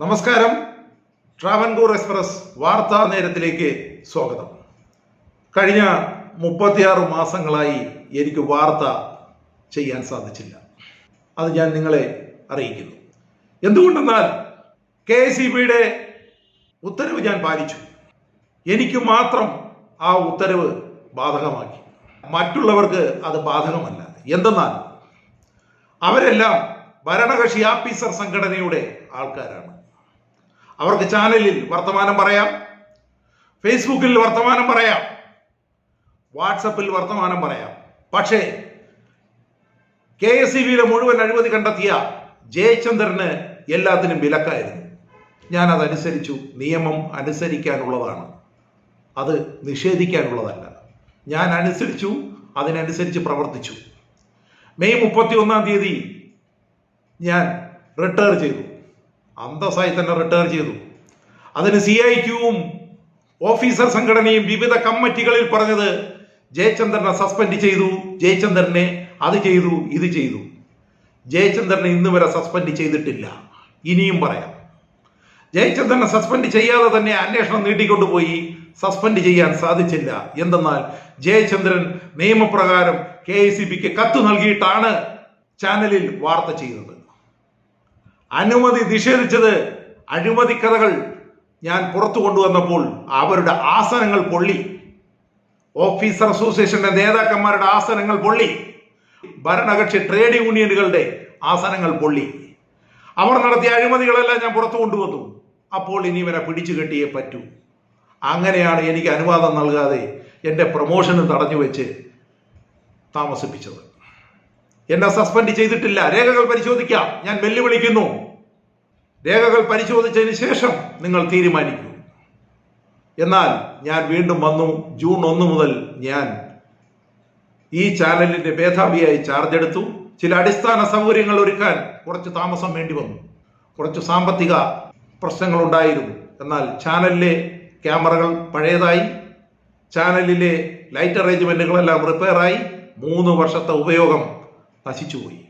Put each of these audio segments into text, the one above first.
നമസ്കാരം. ട്രാവൻകൂർ എക്സ്പ്രസ് വാർത്താ നേരത്തിലേക്ക് സ്വാഗതം. കഴിഞ്ഞ മുപ്പത്തിയാറ് മാസങ്ങളായി എനിക്ക് വാർത്ത ചെയ്യാൻ സാധിച്ചില്ല. അത് ഞാൻ നിങ്ങളെ അറിയിക്കുന്നു. എന്തുകൊണ്ടെന്നാൽ കെ എസ് ബിയുടെ ഉത്തരവ് ഞാൻ പാലിച്ചു. എനിക്ക് മാത്രം ആ ഉത്തരവ് ബാധകമാക്കി. മറ്റുള്ളവർക്ക് അത് ബാധകമല്ല എന്തെന്നാൽ അവരെല്ലാം ഭരണകക്ഷി ആഫീസർ സംഘടനയുടെ ആൾക്കാരാണ്. അവർക്ക് ചാനലിൽ വർത്തമാനം പറയാം. ഫേസ്ബുക്കിൽ വർത്തമാനം പറയാം. വാട്സപ്പിൽ വർത്തമാനം പറയാം. പക്ഷേ കെ എസ് ഇ ബിയിലെ മുഴുവൻ അഴിമതി കണ്ടെത്തിയ ജയചന്ദ്രന് എല്ലാത്തിനും വിലക്കായിരുന്നു. ഞാൻ അതനുസരിച്ചു നിയമം അനുസരിക്കാനുള്ളതാണ്. അത് നിഷേധിക്കാനുള്ളതല്ല. ഞാൻ അനുസരിച്ചു അതിനനുസരിച്ച് പ്രവർത്തിച്ചു. മെയ് മുപ്പത്തി ഒന്നാം തീയതി ഞാൻ റിട്ടയർ ചെയ്തു. അന്തസ്സായി തന്നെ റിട്ടയർ ചെയ്തു. അതിന് സി ഐ ക്യൂവും ഓഫീസർ സംഘടനയും വിവിധ കമ്മിറ്റികളിൽ പറഞ്ഞത് ജയചന്ദ്രനെ സസ്പെൻഡ് ചെയ്തു ജയചന്ദ്രനെ അത് ചെയ്തു ഇത് ചെയ്തു. ജയചന്ദ്രനെ ഇന്ന് വരെ സസ്പെൻഡ് ചെയ്തിട്ടില്ല. ഇനിയും പറയാം. ജയചന്ദ്രനെ സസ്പെൻഡ് ചെയ്യാതെ തന്നെ അന്വേഷണം നീട്ടിക്കൊണ്ടുപോയി സസ്പെൻഡ് ചെയ്യാൻ സാധിച്ചില്ല. എന്തെന്നാൽ ജയചന്ദ്രൻ നിയമപ്രകാരം കെ ഐ സി ബിക്ക് കത്ത് നൽകിയിട്ടാണ് ചാനലിൽ വാർത്ത ചെയ്തത്. അനുമതി നിഷേധിച്ചത് അഴിമതി കഥകൾ ഞാൻ പുറത്തു കൊണ്ടുവന്നപ്പോൾ അവരുടെ ആസനങ്ങൾ പൊള്ളി. ഓഫീസർ അസോസിയേഷന്റെ നേതാക്കന്മാരുടെ ആസനങ്ങൾ പൊള്ളി. ഭരണകക്ഷി ട്രേഡ് യൂണിയനുകളുടെ ആസനങ്ങൾ പൊള്ളി. അവർ നടത്തിയ അഴിമതികളെല്ലാം ഞാൻ പുറത്തു കൊണ്ടുവന്നു. അപ്പോൾ ഇനി ഇവനെ പിടിച്ചു കെട്ടിയേ പറ്റൂ. അങ്ങനെയാണ് എനിക്ക് അനുവാദം നൽകാതെ എന്റെ പ്രൊമോഷന് തടഞ്ഞു വെച്ച് താമസിപ്പിച്ചത്. എന്നെ സസ്പെൻഡ് ചെയ്തിട്ടില്ല. രേഖകൾ പരിശോധിക്കാം. ഞാൻ വെല്ലുവിളിക്കുന്നു. രേഖകൾ പരിശോധിച്ചതിന് ശേഷം നിങ്ങൾ തീരുമാനിക്കൂ. എന്നാൽ ഞാൻ വീണ്ടും വന്നു. ജൂൺ ഒന്ന് മുതൽ ഞാൻ ഈ ചാനലിന്റെ മേധാവിയായി ചാർജ് എടുത്തു. ചില അടിസ്ഥാന സൗകര്യങ്ങൾ ഒരുക്കാൻ കുറച്ച് താമസം വേണ്ടി വന്നു. കുറച്ച് സാമ്പത്തിക പ്രശ്നങ്ങൾ ഉണ്ടായിരുന്നു. എന്നാൽ ചാനലിലെ ക്യാമറകൾ പഴയതായി. ചാനലിലെ ലൈറ്റ് അറേഞ്ച്മെന്റുകളെല്ലാം റിപ്പയറായി. മൂന്ന് വർഷത്തെ ഉപയോഗം നശിച്ചുപോയി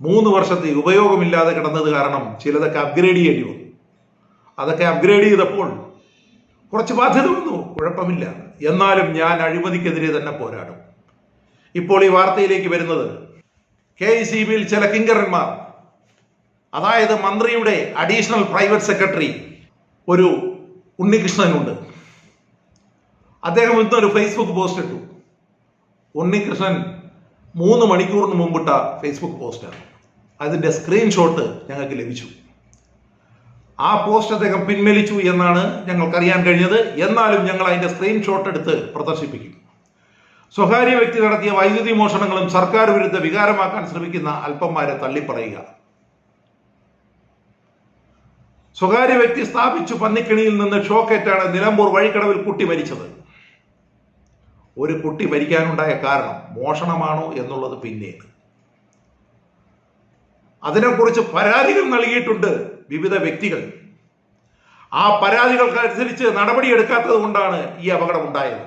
മൂന്ന് വർഷത്തെ ഉപയോഗമില്ലാതെ കിടന്നത് കാരണം ചിലതൊക്കെ അപ്ഗ്രേഡ് ചെയ്യേണ്ടി വന്നു. അതൊക്കെ അപ്ഗ്രേഡ് ചെയ്തപ്പോൾ കുറച്ച് ബാധ്യത വന്നു. കുഴപ്പമില്ല. എന്നാലും ഞാൻ അഴിമതിക്കെതിരെ തന്നെ പോരാടും. ഇപ്പോൾ ഈ വാർത്തയിലേക്ക് വരുന്നത് കെ സി ബിയിൽ ചില കിങ്കരന്മാർ അതായത് മന്ത്രിയുടെ അഡീഷണൽ പ്രൈവറ്റ് സെക്രട്ടറി ഒരു ഉണ്ണികൃഷ്ണനുണ്ട്. അദ്ദേഹം ഇന്നൊരു ഫേസ്ബുക്ക് പോസ്റ്റ് ഇട്ടു. ഉണ്ണികൃഷ്ണൻ മൂന്ന് മണിക്കൂറിന് മുമ്പിട്ട ഫേസ്ബുക്ക് പോസ്റ്റാണ് അതിന്റെ സ്ക്രീൻഷോട്ട് ഞങ്ങൾക്ക് ലഭിച്ചു. ആ പോസ്റ്റ് അദ്ദേഹം പിൻവലിച്ചു എന്നാണ് ഞങ്ങൾക്കറിയാൻ കഴിഞ്ഞത്. എന്നാലും ഞങ്ങൾ അതിന്റെ സ്ക്രീൻഷോട്ട് എടുത്ത് പ്രദർശിപ്പിക്കും. സ്വകാര്യ വ്യക്തി നടത്തിയ വൈദ്യുതി മോഷണങ്ങളും സർക്കാർ വിരുദ്ധ വികാരമാക്കാൻ ശ്രമിക്കുന്ന അല്പന്മാരെ തള്ളിപ്പറയുക. സ്വകാര്യ വ്യക്തി സ്ഥാപിച്ചു പന്നിക്കിണിയിൽ നിന്ന് ഷോക്കേറ്റാണ് നിലമ്പൂർ വഴിക്കടവിൽ കുട്ടി മരിച്ചത്. ഒരു കുട്ടി മരിക്കാനുണ്ടായ കാരണം മോഷണമാണോ എന്നുള്ളത് പിന്നീട്. അതിനെക്കുറിച്ച് പരാതികൾ നൽകിയിട്ടുണ്ട് വിവിധ വ്യക്തികൾ. ആ പരാതികൾക്കനുസരിച്ച് നടപടിയെടുക്കാത്തത് കൊണ്ടാണ് ഈ അപകടം ഉണ്ടായത്.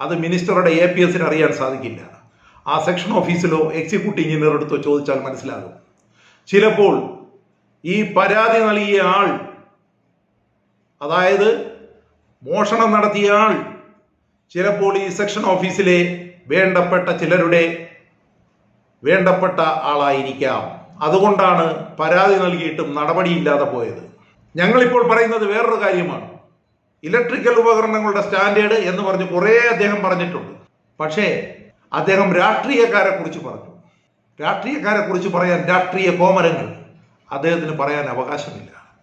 അത് മിനിസ്റ്ററുടെ എ പി എസിന് അറിയാൻ സാധിക്കില്ല. ആ സെക്ഷൻ ഓഫീസിലോ എക്സിക്യൂട്ടീവ് എഞ്ചിനീയർ എടുത്തോ ചോദിച്ചാൽ മനസ്സിലാകും. ചിലപ്പോൾ ഈ പരാതി നൽകിയ ആൾ അതായത് മോഷണം നടത്തിയ ആൾ ചിലപ്പോൾ ഈ സെക്ഷൻ ഓഫീസിലെ വേണ്ടപ്പെട്ട ചിലരുടെ വേണ്ടപ്പെട്ട ആളായിരിക്കാം. അതുകൊണ്ടാണ് പരാതി നൽകിയിട്ടും നടപടിയില്ലാതെ പോയത്. ഞങ്ങളിപ്പോൾ പറയുന്നത് വേറൊരു കാര്യമാണ്. ഇലക്ട്രിക്കൽ ഉപകരണങ്ങളുടെ സ്റ്റാൻഡേർഡ് എന്ന് പറഞ്ഞ് കുറേ അദ്ദേഹം പറഞ്ഞിട്ടുണ്ട്. പക്ഷേ അദ്ദേഹം രാഷ്ട്രീയക്കാരെ കുറിച്ച് പറഞ്ഞു. രാഷ്ട്രീയക്കാരെ കുറിച്ച് പറയാൻ രാഷ്ട്രീയ കോമരങ്ങൾ അദ്ദേഹത്തിന് പറയാൻ അവകാശമില്ല.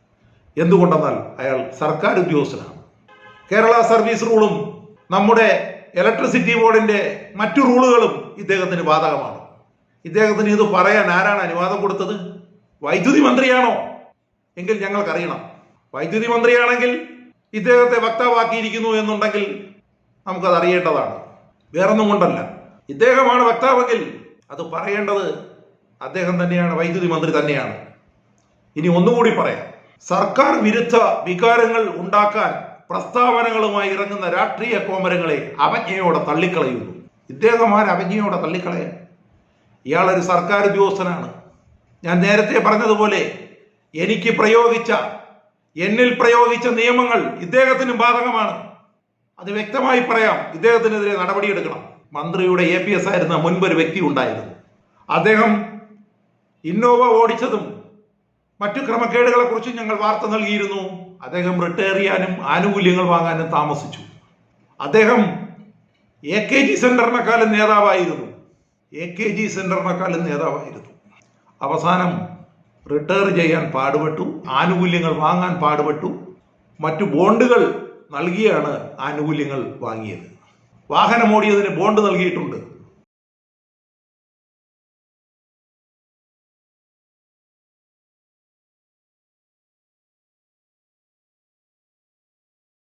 എന്തുകൊണ്ടെന്നാൽ അയാൾ സർക്കാർ ഉദ്യോഗസ്ഥനാണ്. കേരള സർവീസ് റൂളും നമ്മുടെ ഇലക്ട്രിസിറ്റി ബോർഡിന്റെ മറ്റു റൂളുകളും ഇദ്ദേഹത്തിന് ബാധകമാണ്. ഇദ്ദേഹത്തിന് ഇത് പറയാൻ ആരാണ് അനുവാദം കൊടുത്തത്? വൈദ്യുതി മന്ത്രിയാണോ? എങ്കിൽ ഞങ്ങൾക്കറിയണം. വൈദ്യുതി മന്ത്രിയാണെങ്കിൽ ഇദ്ദേഹത്തെ വക്താവാക്കിയിരിക്കുന്നു എന്നുണ്ടെങ്കിൽ നമുക്കത് അറിയേണ്ടതാണ് വേറൊന്നും കൊണ്ടല്ല. ഇദ്ദേഹമാണ് വക്താവെങ്കിൽ അത് പറയേണ്ടത് അദ്ദേഹം തന്നെയാണ് വൈദ്യുതി മന്ത്രി തന്നെയാണ്. ഇനി ഒന്നുകൂടി പറയാം. സർക്കാർ വിരുദ്ധ വികാരങ്ങൾ ഉണ്ടാക്കാൻ പ്രസ്താവനകളുമായി ഇറങ്ങുന്ന രാഷ്ട്രീയ കോമരങ്ങളെ അവജ്ഞയോടെ തള്ളിക്കളയുന്നു. ഇദ്ദേഹം അവജ്ഞയോടെ തള്ളിക്കളയാൻ. ഇയാളൊരു സർക്കാർ ഉദ്യോഗസ്ഥനാണ്. ഞാൻ നേരത്തെ പറഞ്ഞതുപോലെ എനിക്ക് പ്രയോഗിച്ച എന്നിൽ പ്രയോഗിച്ച നിയമങ്ങൾ ഇദ്ദേഹത്തിനും ബാധകമാണ്. അത് വ്യക്തമായി പറയാം. ഇദ്ദേഹത്തിനെതിരെ നടപടിയെടുക്കണം. മന്ത്രിയുടെ എ പി എസ് ആയിരുന്ന മുൻപൊരു വ്യക്തി ഉണ്ടായിരുന്നു. അദ്ദേഹം ഇന്നോവ ഓടിച്ചതും മറ്റു ക്രമക്കേടുകളെ കുറിച്ചും ഞങ്ങൾ വാർത്ത നൽകിയിരുന്നു. അദ്ദേഹം റിട്ടയർ ചെയ്യാനും ആനുകൂല്യങ്ങൾ വാങ്ങാനും താമസിച്ചു. അദ്ദേഹം എ കെ ജി സെന്ററിനെക്കാളും നേതാവായിരുന്നു. എ കെ ജി സെന്ററിനെക്കാളും നേതാവായിരുന്നു. അവസാനം റിട്ടയർ ചെയ്യാൻ പാടുപെട്ടു ആനുകൂല്യങ്ങൾ വാങ്ങാൻ പാടുപെട്ടു. മറ്റു ബോണ്ടുകൾ നൽകിയാണ് ആനുകൂല്യങ്ങൾ വാങ്ങിയത്. വാഹനം ഓടിയതിന് ബോണ്ട് നൽകിയിട്ടുണ്ട്.